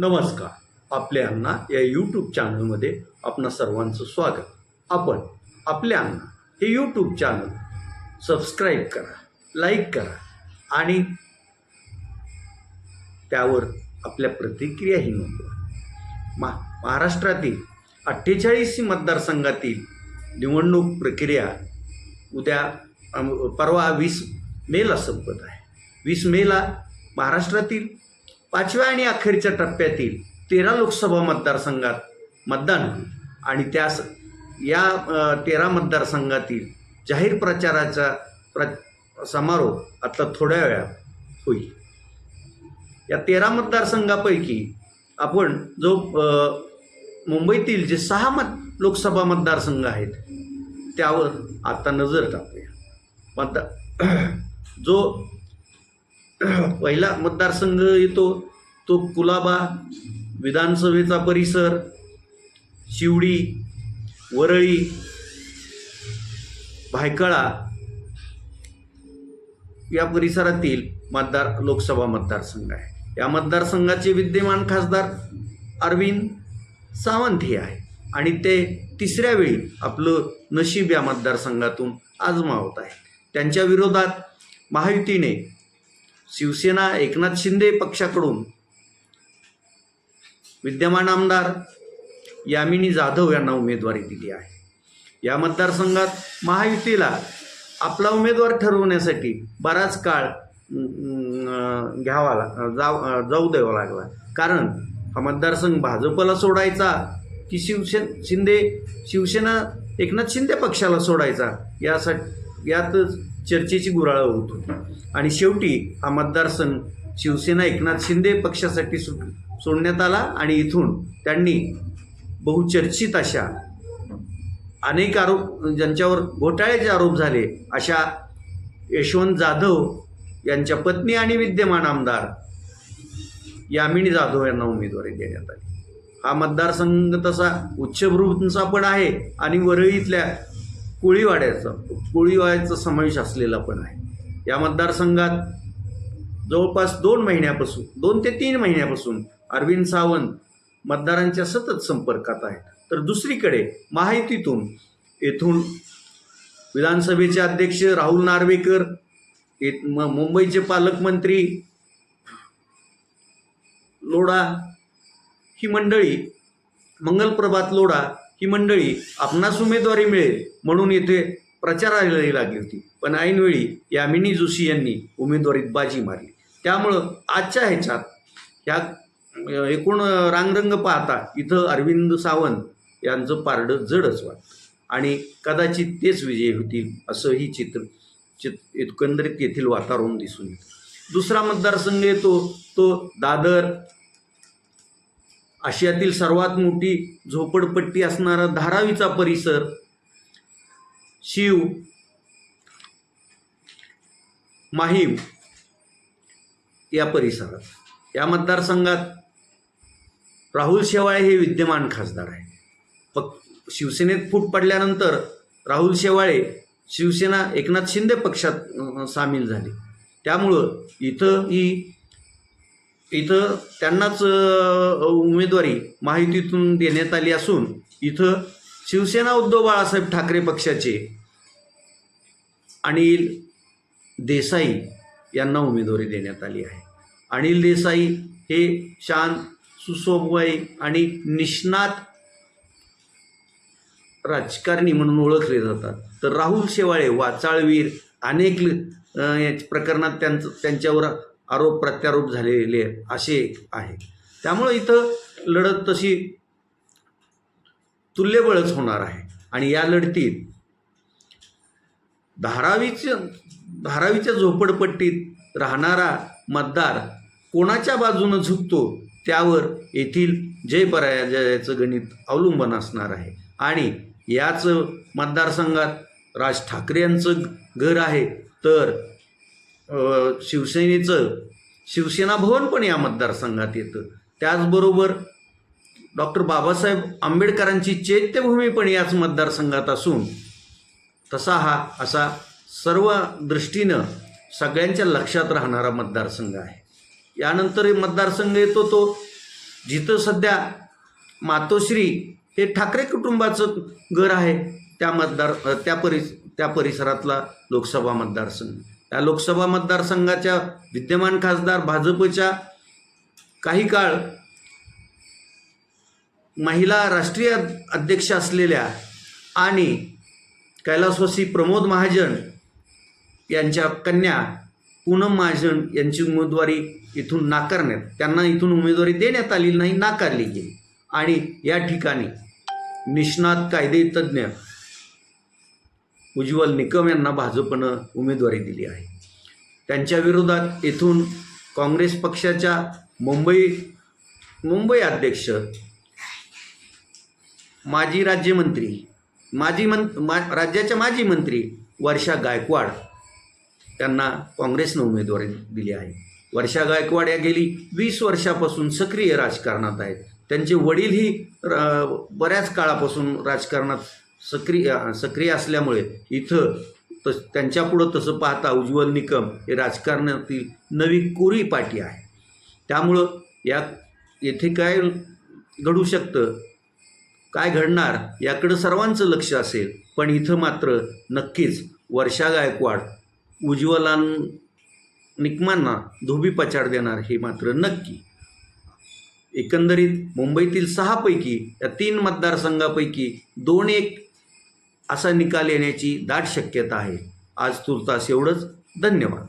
नमस्कार. आपल्या अण्णा या यूट्यूब चॅनलमध्ये आपणा सर्वांचं स्वागत. आपण आपल्या अण्णा हे यूट्यूब चॅनल सबस्क्राईब करा लाईक करा आणि त्यावर आपल्या प्रतिक्रियाही नोंदवा. मा महाराष्ट्रातील अठ्ठेचाळीस मतदारसंघातील निवडणूक प्रक्रिया उद्या परवा वीस मेला संपत आहे. वीस मेला महाराष्ट्रातील पाचव्या आणि अखेरच्या टप्प्यातील तेरा लोकसभा मतदारसंघात मतदान होईल. आणि त्यास या तेरा मतदारसंघातील जाहीर प्रचाराचा प्र समारोप आता थोड्या वेळात होईल. या तेरा मतदारसंघापैकी आपण जो मुंबईतील जे सहा मत लोकसभा मतदारसंघ आहेत त्यावर आता नजर टाकूया. मतदार जो पहिला मतदारसंघ येतो तो कुलाबा विधानसभेचा परिसर शिवडी वरळी भायकळा या परिसरातील मतदार लोकसभा मतदारसंघ आहे. या मतदारसंघाचे विद्यमान खासदार अरविंद सावंत हे आहे आणि ते तिसऱ्या वेळी आपलं नशीब या मतदारसंघातून आजमावत आहे त्यांच्या विरोधात महायुतीने शिवसेना एकनाथ शिंदे पक्षाकडून विद्यमान आमदार यामिनी जाधव यांना उमेदवारी दिली आहे. या मतदारसंघात महायुतीला आपला उमेदवार ठरवण्यासाठी बराच काळ घ्यावा जाव जाऊ द्यावा लागला. कारण हा मतदारसंघ भाजपला सोडायचा की शिवसेन शिंदे शिवसेना एकनाथ शिंदे पक्षाला सोडायचा? यासाठी यातच चर्चेची गुराळं होत होती. आणि शेवटी हा मतदारसंघ शिवसेना एकनाथ शिंदे पक्षासाठी सुट सोडण्यात आला आणि इथून त्यांनी बहुचर्चित अशा अनेक आरोप ज्यांच्यावर घोटाळ्याचे आरोप झाले अशा यशवंत जाधव यांच्या पत्नी आणि विद्यमान आमदार यामिनी जाधव यांना उमेदवारी देण्यात आली. हा मतदारसंघ तसा उच्चभ्रूंचा पण आहे आणि वरळीतल्या कोळीवाड्याचा कोळीवाड्याचा समावेश असलेला पण आहे. या मतदारसंघात जवळपास दोन महिन्यापासून दोन ते तीन महिन्यापासून अरविंद सावंत मतदारांच्या सतत संपर्कात आहेत. तर दुसरीकडे महायुतीतून येथून विधानसभेचे अध्यक्ष राहुल नार्वेकर येत म मुंबईचे पालकमंत्री लोढा ही मंडळी मंगलप्रभात लोढा ही मंडळी आपणास उमेदवारी मिळेल म्हणून येथे प्रचाराला लागली होती. पण ऐनवेळी यामिनी जोशी यांनी उमेदवारीत बाजी मारली. त्यामुळं आजच्या ह्याच्यात ह्या एकूण रांगरंग पाहता इथं अरविंद सावंत यांचं पारडं जडच वाटतं. आणि कदाचित तेच विजयी होतील असंही चित्र चित एकंदरीत येथील वातावरण दिसून येतं. दुसरा मतदारसंघ येतो तो दादर आशियातील सर्वात मोठी झोपडपट्टी असणारा धारावीचा परिसर शिव माहीम या परिसरात. या मतदारसंघात राहुल शेवाळे हे विद्यमान खासदार आहे पक शिवसेनेत फूट पडल्यानंतर राहुल शेवाळे शिवसेना एकनाथ शिंदे पक्षात सामील झाले. त्यामुळं इथं ही इथं त्यांनाच उमेदवारी माहितीतून देण्यात आली असून इथं शिवसेना उद्धव बाळासाहेब ठाकरे पक्षाचे अनिल देसाई यांना उमेदवारी देण्यात आली आहे. अनिल देसाई हे शांत सुसोबवाई आणि निष्णात राजकारणी म्हणून ओळखले जातात. तर राहुल शेवाळे वाचाळवीर अनेक प्रकरणात त्यांचं त्यांच्यावर आरोप प्रत्यारोप झालेले असे आहे. त्यामुळं इथं लढत तशी तुल्यबळच होणार आहे. आणि या लढतीत धारावीच्या धारावीच्या झोपडपट्टीत राहणारा मतदार कोणाच्या बाजूनं झुकतो त्यावर येथील जय पराजयाचं गणित अवलंबून असणार आहे. आणि याच मतदारसंघात राज ठाकरे यांचं घर आहे तर शिवसेनेचं शिवसेना भवन पण या मतदारसंघात येतं. त्याचबरोबर डॉक्टर बाबासाहेब आंबेडकरांची चैत्यभूमी पण याच मतदारसंघात असून तसा हा असा सर्व दृष्टीनं सगळ्यांच्या लक्षात राहणारा मतदारसंघ आहे. यानंतर हे मतदारसंघ येतो तो जिथं सध्या मातोश्री हे ठाकरे कुटुंबाचं घर आहे त्या मतदार त्या परिस त्या परिसरातला लोकसभा मतदारसंघ. त्या लोकसभा मतदारसंघाच्या विद्यमान खासदार भाजपच्या काही काळ महिला राष्ट्रीय अध्यक्ष असलेल्या आणि कैलासवासी प्रमोद महाजन यांच्या कन्या पूनम महाजन यांची उमेदवारी इथून नाकारण्यात त्यांना इथून उमेदवारी देण्यात आली नाही नाकारली गेली. आणि या ठिकाणी निष्णात कायदेतज्ञ उज्ज्वल निकम यांना भाजपनं उमेदवारी दिली आहे. त्यांच्या विरोधात येथून काँग्रेस पक्षाच्या मुंबई मुंबई अध्यक्ष माजी राज्यमंत्री माजी मं मा राज्याच्या माजी मंत्री वर्षा गायकवाड त्यांना काँग्रेसनं उमेदवारी दिली आहे. वर्षा गायकवाड या गेली वीस वर्षापासून सक्रिय राजकारणात आहेत. त्यांचे वडीलही बऱ्याच काळापासून राजकारणात सक्रिय सक्रिय असल्यामुळे इथं तस त्यांच्यापुढं तसं पाहता उज्ज्वल निकम हे राजकारणातील नवी कोरी पाठी आहे. त्यामुळं या येथे काय घडू शकतं काय घडणार याकडं सर्वांचं लक्ष असेल. पण इथं मात्र नक्कीच वर्षा गायकवाड उज्ज्वलां निकमांना धोबी पछाड देणार हे मात्र नक्की. एकंदरीत मुंबईतील सहापैकी या तीन मतदारसंघापैकी दोन एक असा निकाल येण्याची दाट शक्यता आहे. आज तुर्तास एवढंच. धन्यवाद.